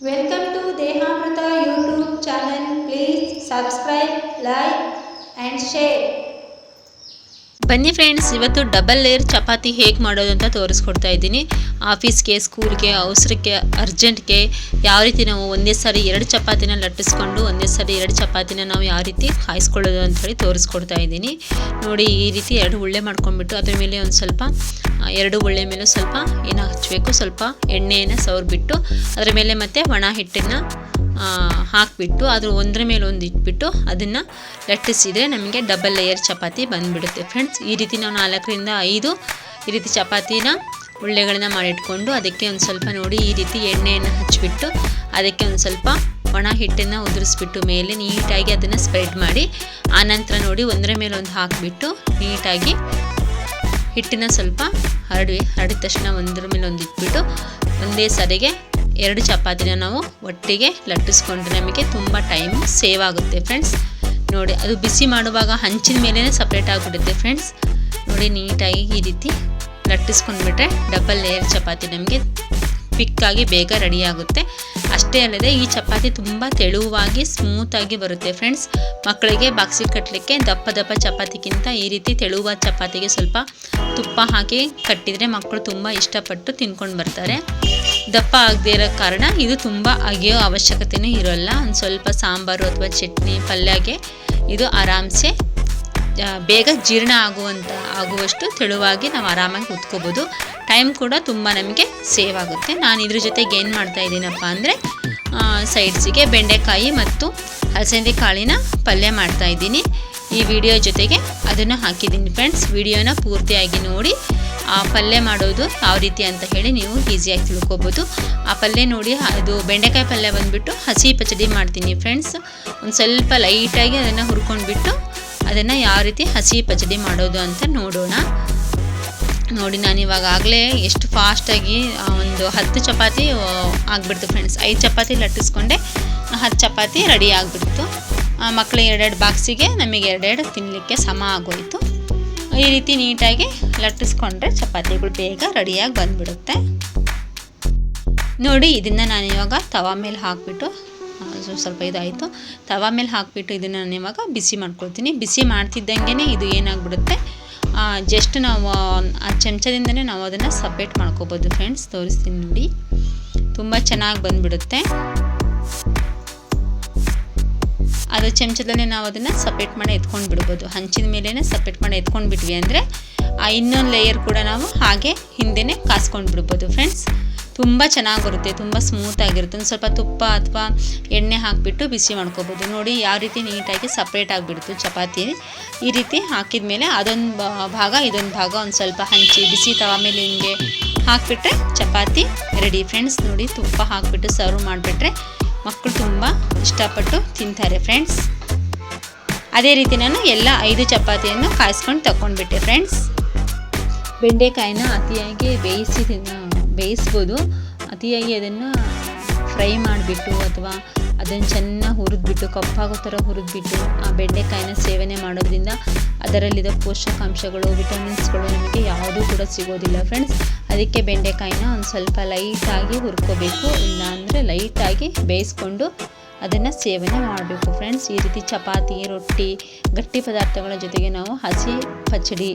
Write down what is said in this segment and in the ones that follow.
Welcome to Dehamrutha YouTube channel please subscribe like and share ಬನ್ನಿ friends ಇವತ್ತು double layer chapati ಹೇಗೆ ಮಾಡೋದು ಅಂತ ತೋರಿಸ್ಕೊಡ್ತಾ ಇದ್ದೀನಿ. ಆಫೀಸ್ಗೆ ಸ್ಕೂಲ್ಗೆ ಅವಸರಕ್ಕೆ ಅರ್ಜೆಂಟ್ಗೆ ಯಾವ ರೀತಿ ನಾವು ಒಂದೇ ಸಾರಿ ಎರಡು ಚಪಾತಿನ ಲಟ್ಟಿಸ್ಕೊಂಡು, ಒಂದೇ ಸಾರಿ ಎರಡು ಚಪಾತಿನ ನಾವು ಯಾವ ರೀತಿ ಕಾಯಿಸ್ಕೊಳ್ಳೋದು ಅಂಥೇಳಿ ತೋರಿಸ್ಕೊಡ್ತಾ ಇದ್ದೀನಿ. ನೋಡಿ, ಈ ರೀತಿ ಎರಡು ಉಳ್ಳೆ ಮಾಡ್ಕೊಂಡ್ಬಿಟ್ಟು ಅದ್ರ ಮೇಲೆ ಒಂದು ಸ್ವಲ್ಪ ಎರಡು ಉಳ್ಳೆ ಮೇಲೆ ಸ್ವಲ್ಪ ಏನು ಹಚ್ಚಬೇಕು ಸ್ವಲ್ಪ ಎಣ್ಣೆಯನ್ನು ಸವರ್ಬಿಟ್ಟು, ಅದರ ಮೇಲೆ ಮತ್ತೆ ಒಣ ಹಿಟ್ಟನ್ನು ಹಾಕಿಬಿಟ್ಟು ಅದ್ರ ಒಂದರ ಮೇಲೆ ಒಂದು ಇಟ್ಬಿಟ್ಟು ಅದನ್ನು ಲಟ್ಟಿಸಿದರೆ ನಮಗೆ ಡಬಲ್ ಲೇಯರ್ ಚಪಾತಿ ಬಂದುಬಿಡುತ್ತೆ. ಫ್ರೆಂಡ್ಸ್ ಈ ರೀತಿ ನಾವು ನಾಲ್ಕರಿಂದ ಐದು ಈ ರೀತಿ ಚಪಾತಿನ ಉಳ್ಳೆಗಳನ್ನ ಮಾಡಿಟ್ಕೊಂಡು ಅದಕ್ಕೆ ಒಂದು ಸ್ವಲ್ಪ ನೋಡಿ ಈ ರೀತಿ ಎಣ್ಣೆಯನ್ನು ಹಚ್ಚಿಬಿಟ್ಟು ಅದಕ್ಕೆ ಒಂದು ಸ್ವಲ್ಪ ಒಣ ಹಿಟ್ಟನ್ನು ಉದುರಿಸ್ಬಿಟ್ಟು ಮೇಲೆ ನೀಟಾಗಿ ಅದನ್ನು ಸ್ಪ್ರೆಡ್ ಮಾಡಿ ಆನಂತರ ನೋಡಿ ಒಂದರ ಮೇಲೆ ಒಂದು ಹಾಕಿಬಿಟ್ಟು ನೀಟಾಗಿ ಹಿಟ್ಟಿನ ಸ್ವಲ್ಪ ಹರಡಿ, ಹರಡಿದ ತಕ್ಷಣ ಒಂದರ ಮೇಲೆ ಒಂದು ಇಟ್ಬಿಟ್ಟು ಒಂದೇ ಸರಿಗೆ ಎರಡು ಚಪಾತಿನ ನಾವು ಒಟ್ಟಿಗೆ ಲಟ್ಟಿಸ್ಕೊಂಡ್ರೆ ನಮಗೆ ತುಂಬ ಟೈಮ್ ಸೇವ್ ಆಗುತ್ತೆ ಫ್ರೆಂಡ್ಸ್. ನೋಡಿ, ಅದು ಬಿಸಿ ಮಾಡುವಾಗ ಹಂಚಿನ ಮೇಲೇ ಸಪ್ರೇಟ್ ಆಗಿಬಿಡುತ್ತೆ ಫ್ರೆಂಡ್ಸ್. ನೋಡಿ, ನೀಟಾಗಿ ಈ ರೀತಿ ಲಟ್ಟಿಸ್ಕೊಂಡ್ಬಿಟ್ರೆ ಡಬಲ್ ಲೇಯರ್ ಚಪಾತಿ ನಮಗೆ ಕ್ವಿಕ್ಕಾಗಿ ಬೇಗ ರೆಡಿ ಆಗುತ್ತೆ ಅಷ್ಟೇ ಅಲ್ಲದೆ ಈ ಚಪಾತಿ ತುಂಬ ತೆಳುವಾಗಿ ಸ್ಮೂತಾಗಿ ಬರುತ್ತೆ ಫ್ರೆಂಡ್ಸ್ ಮಕ್ಕಳಿಗೆ ಬಾಕ್ಸಿಗೆ ಕಟ್ಟಲಿಕ್ಕೆ ದಪ್ಪ ದಪ್ಪ ಚಪಾತಿಗಿಂತ ಈ ರೀತಿ ತೆಳುವಾದ ಚಪಾತಿಗೆ ಸ್ವಲ್ಪ ತುಪ್ಪ ಹಾಕಿ ಕಟ್ಟಿದರೆ ಮಕ್ಕಳು ತುಂಬ ಇಷ್ಟಪಟ್ಟು ತಿನ್ಕೊಂಡು ಬರ್ತಾರೆ. ದಪ್ಪ ಆಗದೇ ಇರೋ ಕಾರಣ ಇದು ತುಂಬ ಅಗೆಯೋ ಅವಶ್ಯಕತೆಯೂ ಇರೋಲ್ಲ. ಒಂದು ಸ್ವಲ್ಪ ಸಾಂಬಾರು ಅಥವಾ ಚಟ್ನಿ ಪಲ್ಯಗೆ ಇದು ಆರಾಮ್ಸೆ ಬೇಗ ಜೀರ್ಣ ಆಗುವಂಥ ಆಗುವಷ್ಟು ತೆಳುವಾಗಿ ನಾವು ಆರಾಮಾಗಿ ಉತ್ಕೋಬೋದು ಟೈಮ್ ಕೂಡ ತುಂಬ ನಮಗೆ ಸೇವ್ ಆಗುತ್ತೆ. ನಾನು ಇದ್ರ ಜೊತೆಗೆ ಏನು ಮಾಡ್ತಾ ಇದ್ದೀನಪ್ಪ ಅಂದರೆ ಸೈಡ್ಸಿಗೆ ಬೆಂಡೆಕಾಯಿ ಮತ್ತು ಹಲಸಂದಿ ಕಾಳಿನ ಪಲ್ಯ ಮಾಡ್ತಾ ಇದ್ದೀನಿ. ಈ ವಿಡಿಯೋ ಜೊತೆಗೆ ಅದನ್ನು ಹಾಕಿದ್ದೀನಿ ಫ್ರೆಂಡ್ಸ್ ವಿಡಿಯೋನ ಪೂರ್ತಿಯಾಗಿ ನೋಡಿ, ಆ ಪಲ್ಯ ಮಾಡೋದು ಯಾವ ರೀತಿ ಅಂತ ಹೇಳಿ ನೀವು ಈಸಿಯಾಗಿ ತಿಳ್ಕೊಬೋದು. ಆ ಪಲ್ಯ ನೋಡಿ, ಅದು ಬೆಂಡೆಕಾಯಿ ಪಲ್ಯ ಬಂದುಬಿಟ್ಟು ಹಸಿ ಪಚಡಿ ಮಾಡ್ತೀನಿ ಫ್ರೆಂಡ್ಸ್ ಒಂದು ಸ್ವಲ್ಪ ಲೈಟಾಗಿ ಅದನ್ನು ಹುರ್ಕೊಂಡ್ಬಿಟ್ಟು ಅದನ್ನು ಯಾವ ರೀತಿ ಹಸಿ ಪಚಡಿ ಮಾಡೋದು ಅಂತ ನೋಡೋಣ. ನೋಡಿ, ನಾನು ಇವಾಗ ಆಗಲೇ ಎಷ್ಟು ಫಾಸ್ಟಾಗಿ ಒಂದು ಹತ್ತು ಚಪಾತಿ ಆಗಿಬಿಡ್ತು ಫ್ರೆಂಡ್ಸ್ ಐದು ಚಪಾತಿ ಲಟ್ಟಿಸ್ಕೊಂಡೆ ಹತ್ತು ಚಪಾತಿ ರೆಡಿ ಆಗಿಬಿಡ್ತು. ಮಕ್ಕಳು ಎರಡೆರಡು ಬಾಕ್ಸಿಗೆ, ನಮಗೆ ಎರಡೆರಡು ತಿನ್ನಲಿಕ್ಕೆ ಸಮ ಆಗೋಯಿತು. ಈ ರೀತಿ ನೀಟಾಗಿ ಲಟ್ಟಿಸ್ಕೊಂಡ್ರೆ ಚಪಾತಿಗಳು ಬೇಗ ರೆಡಿಯಾಗಿ ಬಂದುಬಿಡುತ್ತೆ. ನೋಡಿ, ಇದನ್ನು ನಾನು ಇವಾಗ ತವಾ ಮೇಲೆ ಹಾಕಿಬಿಟ್ಟು ಸ್ವಲ್ಪ ಇದಾಯಿತು. ತವಾ ಮೇಲೆ ಹಾಕಿಬಿಟ್ಟು ಇದನ್ನು ನಾನು ಇವಾಗ ಬಿಸಿ ಮಾಡ್ಕೊಳ್ತೀನಿ. ಬಿಸಿ ಮಾಡ್ತಿದ್ದಂಗೆ ಇದು ಏನಾಗ್ಬಿಡುತ್ತೆ? ಜಸ್ಟ್ ನಾವು, ಆ ಚಮಚದಿಂದನೇ ನಾವು ಅದನ್ನು ಸಪ್ರೇಟ್ ಮಾಡ್ಕೋಬೋದು ಫ್ರೆಂಡ್ಸ್ ತೋರಿಸ್ತೀನಿ ನೋಡಿ. ತುಂಬ ಚೆನ್ನಾಗಿ ಬಂದುಬಿಡುತ್ತೆ. ಅದು ಚಮಚದಲ್ಲೇ ನಾವು ಅದನ್ನು ಸಪ್ರೇಟ್ ಮಾಡಿ ಎತ್ಕೊಂಡು ಬಿಡ್ಬೋದು ಹಂಚಿನ ಮೇಲೇ ಸಪ್ರೇಟ್ ಮಾಡಿ ಎತ್ಕೊಂಡು ಬಿಟ್ವಿ ಅಂದರೆ, ಆ ಇನ್ನೊಂದು ಲೇಯರ್ ಕೂಡ ನಾವು ಹಾಗೆ ಹಿಂದೆನೇ ಕಾಸ್ಕೊಂಡು ಬಿಡ್ಬೋದು ಫ್ರೆಂಡ್ಸ್ ತುಂಬ ಚೆನ್ನಾಗಿ ಬರುತ್ತೆ ತುಂಬ ಸ್ಮೂತಾಗಿರುತ್ತೆ ಒಂದು ಸ್ವಲ್ಪ ತುಪ್ಪ ಅಥವಾ ಎಣ್ಣೆ ಹಾಕಿಬಿಟ್ಟು ಬಿಸಿ ಮಾಡ್ಕೋಬೋದು. ನೋಡಿ ಯಾವ ರೀತಿ ನೀಟಾಗಿ ಸಪ್ರೇಟ್ ಆಗಿಬಿಡ್ತು ಚಪಾತಿ. ಈ ರೀತಿ ಹಾಕಿದ ಮೇಲೆ ಅದೊಂದು ಭಾಗ, ಇದೊಂದು ಭಾಗ ಒಂದು ಸ್ವಲ್ಪ ಹಂಚಿ, ಬಿಸಿ ತವ ಮೇಲೆ ಹಿಂಗೆ ಹಾಕಿಬಿಟ್ರೆ ಚಪಾತಿ ರೆಡಿ ಫ್ರೆಂಡ್ಸ್ ನೋಡಿ ತುಪ್ಪ ಹಾಕಿಬಿಟ್ಟು ಸರ್ವ್ ಮಾಡಿಬಿಟ್ರೆ ಮಕ್ಕಳು ತುಂಬ ಇಷ್ಟಪಟ್ಟು ತಿಂತಾರೆ ಫ್ರೆಂಡ್ಸ್ ಅದೇ ರೀತಿ ನಾನು ಎಲ್ಲ ಐದು ಚಪಾತಿಯನ್ನು ಕಾಯಿಸ್ಕೊಂಡು ತಗೊಂಡ್ಬಿಟ್ಟೆ ಫ್ರೆಂಡ್ಸ್ ಬೆಂಡೆಕಾಯಿನ ಅತಿಯಾಗಿ ಬೇಯಿಸಿ ಬೇಯಿಸ್ಬೋದು. ಅತಿಯಾಗಿ ಅದನ್ನು ಫ್ರೈ ಮಾಡಿಬಿಟ್ಟು ಅಥವಾ ಅದನ್ನು ಚೆನ್ನಾಗಿ ಹುರಿದ್ಬಿಟ್ಟು, ಕಪ್ಪಾಗೋ ಥರ ಹುರಿದ್ಬಿಟ್ಟು ಆ ಬೆಂಡೆಕಾಯಿನ ಸೇವನೆ ಮಾಡೋದ್ರಿಂದ ಅದರಲ್ಲಿದ್ದ ಪೋಷಕಾಂಶಗಳು, ವಿಟಮಿನ್ಸ್ಗಳು ನಮಗೆ ಯಾವುದೂ ಕೂಡ ಸಿಗೋದಿಲ್ಲ ಫ್ರೆಂಡ್ಸ್ ಅದಕ್ಕೆ ಬೆಂಡೆಕಾಯಿನ ಒಂದು ಸ್ವಲ್ಪ ಲೈಟಾಗಿ ಹುರ್ಕೋಬೇಕು. ಇಲ್ಲಾಂದರೆ ಲೈಟಾಗಿ ಬೇಯಿಸ್ಕೊಂಡು ಅದನ್ನು ಸೇವನೆ ಮಾಡಬೇಕು ಫ್ರೆಂಡ್ಸ್ ಈ ರೀತಿ ಚಪಾತಿ, ರೊಟ್ಟಿ, ಗಟ್ಟಿ ಪದಾರ್ಥಗಳ ಜೊತೆಗೆ ನಾವು ಹಸಿ ಪಚಡಿ,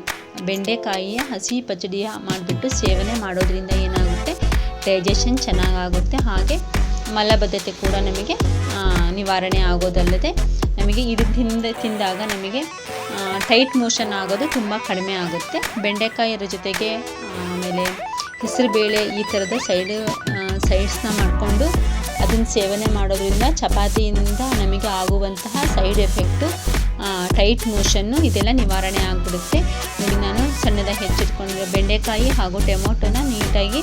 ಬೆಂಡೆಕಾಯಿಯ ಹಸಿ ಪಚಡಿಯ ಮಾಡಿಬಿಟ್ಟು ಸೇವನೆ ಮಾಡೋದ್ರಿಂದ ಏನಾಗುತ್ತೆ? ಡೈಜೆಷನ್ ಚೆನ್ನಾಗಾಗುತ್ತೆ. ಹಾಗೆ ಮಲಬದ್ಧತೆ ಕೂಡ ನಮಗೆ ನಿವಾರಣೆ ಆಗೋದಲ್ಲದೆ ನಮಗೆ ಇದು ತಿಂದ, ತಿಂದಾಗ ನಮಗೆ ಟೈಟ್ ಮೋಷನ್ ಆಗೋದು ತುಂಬ ಕಡಿಮೆ ಆಗುತ್ತೆ. ಬೆಂಡೆಕಾಯಿಯರ ಜೊತೆಗೆ, ಆಮೇಲೆ ಹೆಸರುಬೇಳೆ ಈ ಥರದ ಸೈಡ್ ಸೈಡ್ಸ್ನ ಮಾಡಿಕೊಂಡು ಅದನ್ನು ಸೇವನೆ ಮಾಡೋದ್ರಿಂದ ಚಪಾತಿಯಿಂದ ನಮಗೆ ಆಗುವಂತಹ ಸೈಡ್ ಎಫೆಕ್ಟು ಟೈಟ್ ಮೋಷನ್ನು ಇದೆಲ್ಲ ನಿವಾರಣೆ ಆಗಿಬಿಡುತ್ತೆ. ನೋಡಿ ನಾನು ಸಣ್ಣದಾಗಿ ಹೆಚ್ಚಿಟ್ಕೊಂಡಿರೋ ಬೆಂಡೆಕಾಯಿ ಹಾಗೂ ಟೊಮೊಟೊನ ನೀಟಾಗಿ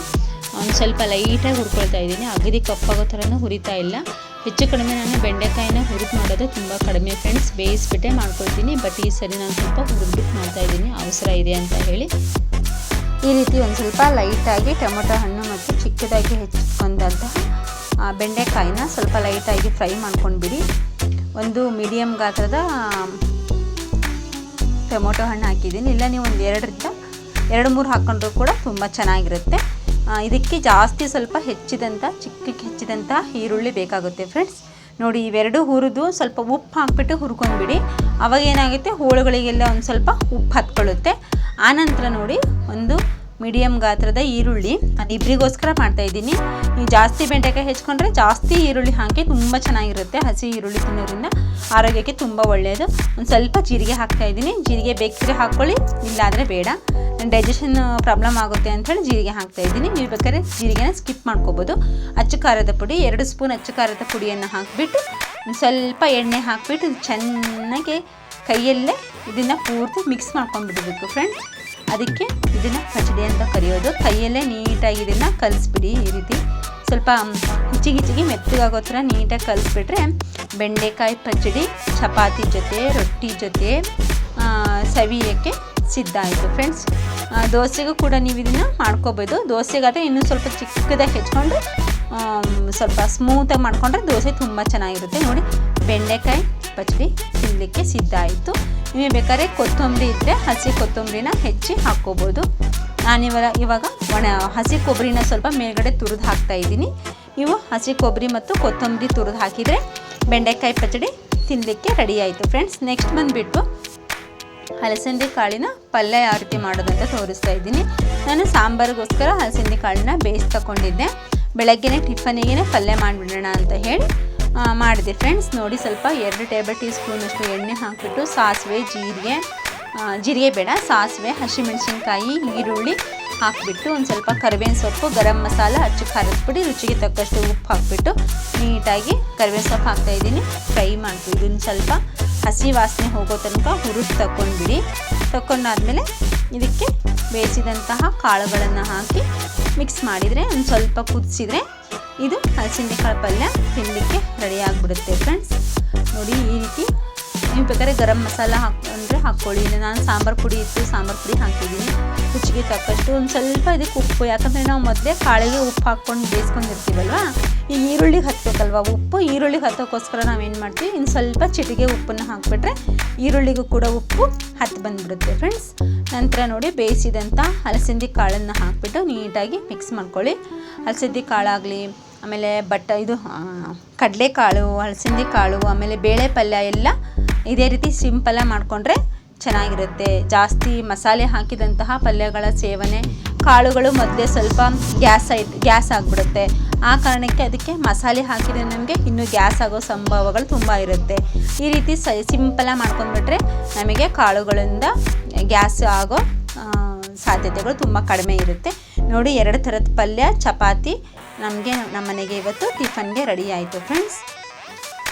ಒಂದು ಸ್ವಲ್ಪ ಲೈಟಾಗಿ ಹುರ್ಕೊಳ್ತಾ ಇದ್ದೀನಿ. ಅಗದಿ ಕಪ್ಪಾಗೋ ಥರನೂ ಹುರಿತಾ ಇಲ್ಲ. ಹೆಚ್ಚು ಕಡಿಮೆ ನಾನು ಬೆಂಡೆಕಾಯಿನ ಹುರಿದು ಮಾಡೋದು ತುಂಬ ಕಡಿಮೆ ಫ್ರೆಂಡ್ಸ್. ಬೇಯಿಸ್ಬಿಟ್ಟೆ ಮಾಡ್ಕೊಳ್ತೀನಿ ಬಟ್ ಈ ಸರಿ ನಾನು ಸ್ವಲ್ಪ ಹುರಿದ್ಬಿಟ್ಟು ಮಾಡ್ತಾ ಇದ್ದೀನಿ. ಅವಸರ ಇದೆ ಅಂತ ಹೇಳಿ. ಈ ರೀತಿ ಒಂದು ಸ್ವಲ್ಪ ಲೈಟಾಗಿ ಟೊಮೊಟೊ ಹಣ್ಣು ಮತ್ತು ಚಿಕ್ಕದಾಗಿ ಹೆಚ್ಚಿಕೊಂಡಂತಹ ಆ, ಬೆಂಡೆಕಾಯಿನ ಸ್ವಲ್ಪ ಲೈಟಾಗಿ ಫ್ರೈ ಮಾಡ್ಕೊಂಡ್ಬಿಡಿ. ಒಂದು ಮೀಡಿಯಮ್ ಗಾತ್ರದ ಟೊಮೊಟೊ ಹಣ್ಣು ಹಾಕಿದ್ದೀನಿ. ಇಲ್ಲ ನೀವು ಒಂದು ಎರಡರಿಂದ, ಎರಡು ಮೂರು ಹಾಕ್ಕೊಂಡ್ರೂ ಕೂಡ ತುಂಬ ಚೆನ್ನಾಗಿರುತ್ತೆ. ಇದಕ್ಕೆ ಜಾಸ್ತಿ ಸ್ವಲ್ಪ ಹೆಚ್ಚಿದಂಥ ಚಿಕ್ಕಕ್ಕೆ ಹೆಚ್ಚಿದಂಥ ಈರುಳ್ಳಿ ಬೇಕಾಗುತ್ತೆ ಫ್ರೆಂಡ್ಸ್. ನೋಡಿ, ಇವೆರಡು ಹುರಿದು ಸ್ವಲ್ಪ ಉಪ್ಪು ಹಾಕ್ಬಿಟ್ಟು ಹುರ್ಕೊಂಡ್ಬಿಡಿ. ಅವಾಗ ಏನಾಗುತ್ತೆ? ಹೋಳುಗಳಿಗೆಲ್ಲ ಒಂದು ಸ್ವಲ್ಪ ಉಪ್ಪು ಹತ್ಕೊಳ್ಳುತ್ತೆ. ಆನಂತರ ನೋಡಿ, ಒಂದು ಮೀಡಿಯಮ್ ಗಾತ್ರದ ಈರುಳ್ಳಿ ನಾನು ಇಬ್ಬರಿಗೋಸ್ಕರ ಮಾಡ್ತಾ ಇದ್ದೀನಿ. ನೀವು ಜಾಸ್ತಿ ಬೆಂಡೆಕಾಯಿ ಹೆಚ್ಕೊಂಡ್ರೆ ಜಾಸ್ತಿ ಈರುಳ್ಳಿ ಹಾಕಿ ತುಂಬ ಚೆನ್ನಾಗಿರುತ್ತೆ. ಹಸಿ ಈರುಳ್ಳಿ ತಿನ್ನೋದ್ರಿಂದ ಆರೋಗ್ಯಕ್ಕೆ ತುಂಬ ಒಳ್ಳೆಯದು. ಒಂದು ಸ್ವಲ್ಪ ಜೀರಿಗೆ ಹಾಕ್ತಾ ಇದ್ದೀನಿ. ಜೀರಿಗೆ ಬೇಕಿದ್ರೆ ಹಾಕ್ಕೊಳ್ಳಿ, ಇಲ್ಲಾದರೆ ಬೇಡ. ಡೈಜೆಷನ್ ಪ್ರಾಬ್ಲಮ್ ಆಗುತ್ತೆ ಅಂಥೇಳಿ ಜೀರಿಗೆ ಹಾಕ್ತಾ ಇದ್ದೀನಿ. ನೀವು ಬೇಕಾದ್ರೆ ಜೀರಿಗೆನ ಸ್ಕಿಪ್ ಮಾಡ್ಕೋಬೋದು. ಅಚ್ಚು ಖಾರದ ಪುಡಿ, ಎರಡು ಸ್ಪೂನ್ ಅಚ್ಚು ಖಾರದ ಪುಡಿಯನ್ನು ಹಾಕಿಬಿಟ್ಟು ಸ್ವಲ್ಪ ಎಣ್ಣೆ ಹಾಕಿಬಿಟ್ಟು ಚೆನ್ನಾಗಿ ಕೈಯಲ್ಲೇ ಇದನ್ನು ಪೂರ್ತಿ ಮಿಕ್ಸ್ ಮಾಡ್ಕೊಂಡ್ಬಿಡ್ಬೇಕು ಫ್ರೆಂಡ್ಸ್ ಅದಕ್ಕೆ ಇದನ್ನು ಪಚಡಿ ಅಂತ ಕರೆಯೋದು. ಕೈಯಲ್ಲೇ ನೀಟಾಗಿ ಇದನ್ನು ಕಲಿಸ್ಬಿಡಿ ಈ ರೀತಿ. ಸ್ವಲ್ಪ ಹಿಚಿಗೆ ಹಿಚ್ಚಿಗೆ ಮೆತ್ತಗಾಗೋ ಥರ ನೀಟಾಗಿ ಕಲಿಸ್ಬಿಟ್ರೆ ಬೆಂಡೆಕಾಯಿ ಪಚಡಿ, ಚಪಾತಿ ಜೊತೆ, ರೊಟ್ಟಿ ಜೊತೆ ಸವಿಯೋಕ್ಕೆ ಸಿದ್ಧ ಆಯಿತು ಫ್ರೆಂಡ್ಸ್. ದೋಸೆಗೂ ಕೂಡ ನೀವು ಇದನ್ನು ಮಾಡ್ಕೋಬೋದು. ದೋಸೆಗಾದರೆ ಇನ್ನೂ ಸ್ವಲ್ಪ ಚಿಕ್ಕದಾಗಿ ಹೆಚ್ಕೊಂಡು ಸ್ವಲ್ಪ ಸ್ಮೂತಾಗಿ ಮಾಡಿಕೊಂಡ್ರೆ ದೋಸೆ ತುಂಬ ಚೆನ್ನಾಗಿರುತ್ತೆ. ನೋಡಿ, ಬೆಂಡೆಕಾಯಿ ಪಚಡಿ. ತಿನ್ನಲಿಕ್ಕೆ ಸಿದ್ಧ ಆಯಿತು. ನೀವು ಬೇಕಾದ್ರೆ ಕೊತ್ತಂಬರಿ ಇದ್ದರೆ ಹಸಿ ಕೊತ್ತಂಬರಿನ ಹೆಚ್ಚಿ ಹಾಕ್ಕೋಬೋದು. ನಾನಿವಾಗ ಇವಾಗ ಒಣ ಹಸಿ ಕೊಬ್ಬರಿನ ಸ್ವಲ್ಪ ಮೇಲ್ಗಡೆ ತುರಿದು ಹಾಕ್ತಾ ಇದ್ದೀನಿ. ನೀವು ಹಸಿ ಕೊಬ್ಬರಿ ಮತ್ತು ಕೊತ್ತಂಬರಿ ತುರಿದು ಹಾಕಿದರೆ ಬೆಂಡೆಕಾಯಿ ಪಚಡಿ ತಿನ್ನಲಿಕ್ಕೆ ರೆಡಿ ಆಯಿತು ಫ್ರೆಂಡ್ಸ್. ನೆಕ್ಸ್ಟ್ ಬಂದುಬಿಟ್ಟು ಹಲಸಂದಿ ಕಾಳಿನ ಪಲ್ಯ ಯಾವ ರೀತಿ ಮಾಡೋದಂತ ತೋರಿಸ್ತಾ ಇದ್ದೀನಿ. ನಾನು ಸಾಂಬಾರಿಗೋಸ್ಕರ ಹಲಸಂದಿ ಕಾಳನ್ನ ಬೇಯಿಸಿ ತಗೊಂಡಿದ್ದೆ ಬೆಳಗ್ಗೆನೇ ಟಿಫನಿಗೆ ಪಲ್ಯ ಮಾಡಿಬಿಡೋಣ ಅಂತ ಹೇಳಿ ಮಾಡಿದೆ ಫ್ರೆಂಡ್ಸ್. ನೋಡಿ, ಸ್ವಲ್ಪ ಎರಡು ಟೇಬಲ್ ಟೀ ಸ್ಪೂನಷ್ಟು ಎಣ್ಣೆ ಹಾಕಿಬಿಟ್ಟು ಸಾಸಿವೆ, ಜೀರಿಗೆ ಜೀರಿಗೆ ಬೇಡ, ಸಾಸಿವೆ, ಹಸಿಮೆಣಸಿನ್ಕಾಯಿ, ಈರುಳ್ಳಿ ಹಾಕಿಬಿಟ್ಟು ಒಂದು ಸ್ವಲ್ಪ ಕರಿಬೇವಿನ ಸೊಪ್ಪು, ಗರಂ ಮಸಾಲ ಹಚ್ಚಿ ಖಾರದ ರುಚಿಗೆ ತಕ್ಕಷ್ಟು ಉಪ್ಪು ಹಾಕಿಬಿಟ್ಟು ನೀಟಾಗಿ ಕರಿಬೇವಿನ ಸೊಪ್ಪು ಹಾಕ್ತಾಯಿದ್ದೀನಿ ಫ್ರೈ ಮಾಡ್ತೀವಿ. ಇದನ್ನು ಸ್ವಲ್ಪ ಹಸಿ ವಾಸನೆ ಹೋಗೋ ತನಕ ಹುರಿದು ತಗೊಂಡ್ಬಿಡಿ ತಗೊಂಡಾದಮೇಲೆ ಇದಕ್ಕೆ ಬೇಯಿಸಿದಂತಹ ಕಾಳುಗಳನ್ನು ಹಾಕಿ ಮಿಕ್ಸ್ ಮಾಡಿದರೆ ಒಂದು ಸ್ವಲ್ಪ ಕುದಿಸಿದ್ರೆ ಇದು ಹಲಸಿನಕಾಳು ಪಲ್ಯ ತಿನ್ನಲಿಕ್ಕೆ ರೆಡಿ ಆಗಿಬಿಡುತ್ತೆ ಫ್ರೆಂಡ್ಸ್ ನೋಡಿ ಈ ರೀತಿ ನೀವು ಬೇಕಾದ್ರೆ ಗರಂ ಮಸಾಲ ಹಾಕೊಂಡ್ರೆ ಹಾಕ್ಕೊಳ್ಳಿ. ನಾನು ಸಾಂಬಾರು ಪುಡಿ ಇತ್ತು, ಸಾಂಬಾರು ಪುಡಿ ಹಾಕಿದ್ದೀನಿ. ರುಚಿಗೆ ತಕ್ಕಷ್ಟು ಒಂದು ಸ್ವಲ್ಪ ಇದಕ್ಕೆ ಉಪ್ಪು. ಯಾಕಂದರೆ ನಾವು ಮೊದಲೇ ಕಾಳಿಗೆ ಉಪ್ಪು ಹಾಕ್ಕೊಂಡು ಬೇಯಿಸ್ಕೊಂಡಿರ್ತೀವಲ್ವ? ಈ ಈರುಳ್ಳಿಗೆ ಹತ್ತಬೇಕಲ್ವ ಉಪ್ಪು? ಈರುಳ್ಳಿಗೆ ಹತ್ತೋಕ್ಕೋಸ್ಕರ ನಾವೇನು ಮಾಡ್ತೀವಿ? ಇನ್ನು ಸ್ವಲ್ಪ ಚಿಟಿಗೆ ಉಪ್ಪನ್ನು ಹಾಕಿಬಿಟ್ರೆ ಈರುಳ್ಳಿಗೂ ಕೂಡ ಉಪ್ಪು ಹತ್ತು ಬಂದುಬಿಡುತ್ತೆ ಫ್ರೆಂಡ್ಸ್ ನಂತರ ನೋಡಿ ಬೇಯಿಸಿದಂಥ ಹಲಸಂದಿ ಕಾಳನ್ನು ಹಾಕಿಬಿಟ್ಟು ನೀಟಾಗಿ ಮಿಕ್ಸ್ ಮಾಡ್ಕೊಳ್ಳಿ. ಹಲಸಂದಿ ಕಾಳಾಗಲಿ ಆಮೇಲೆ ಬಟ್ಟ ಇದು ಕಡಲೆಕಾಳು, ಹಲಸಿಂದಿ ಕಾಳು, ಆಮೇಲೆ ಬೇಳೆ ಪಲ್ಯ ಎಲ್ಲ ಇದೇ ರೀತಿ ಸಿಂಪಲ್ಲಾಗಿ ಮಾಡಿಕೊಂಡ್ರೆ ಚೆನ್ನಾಗಿರುತ್ತೆ. ಜಾಸ್ತಿ ಮಸಾಲೆ ಹಾಕಿದಂತಹ ಪಲ್ಯಗಳ ಸೇವನೆ, ಕಾಳುಗಳು ಮೊದಲೇ ಸ್ವಲ್ಪ ಗ್ಯಾಸ್ ಆಯ್ತು, ಗ್ಯಾಸ್ ಆಗಿಬಿಡುತ್ತೆ. ಆ ಕಾರಣಕ್ಕೆ ಅದಕ್ಕೆ ಮಸಾಲೆ ಹಾಕಿದರೆ ನಮಗೆ ಇನ್ನೂ ಗ್ಯಾಸ್ ಆಗೋ ಸಂಭವಗಳು ತುಂಬ ಇರುತ್ತೆ. ಈ ರೀತಿ ಸ ಮಾಡ್ಕೊಂಡ್ಬಿಟ್ರೆ ನಮಗೆ ಕಾಳುಗಳಿಂದ ಗ್ಯಾಸ್ ಆಗೋ ಸಾಧ್ಯತೆಗಳು ತುಂಬ ಕಡಿಮೆ ಇರುತ್ತೆ. ನೋಡಿ, ಎರಡು ಥರದ ಪಲ್ಯ, ಚಪಾತಿ. ನಮಗೆ, ನಮ್ಮ ಮನೆಗೆ ಇವತ್ತು ಟಿಫನ್ಗೆ ರೆಡಿ ಆಯಿತು ಫ್ರೆಂಡ್ಸ್.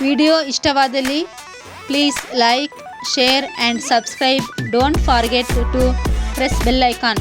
ವಿಡಿಯೋ ಇಷ್ಟವಾದಲ್ಲಿ please like, share and subscribe. Don't forget to press bell icon.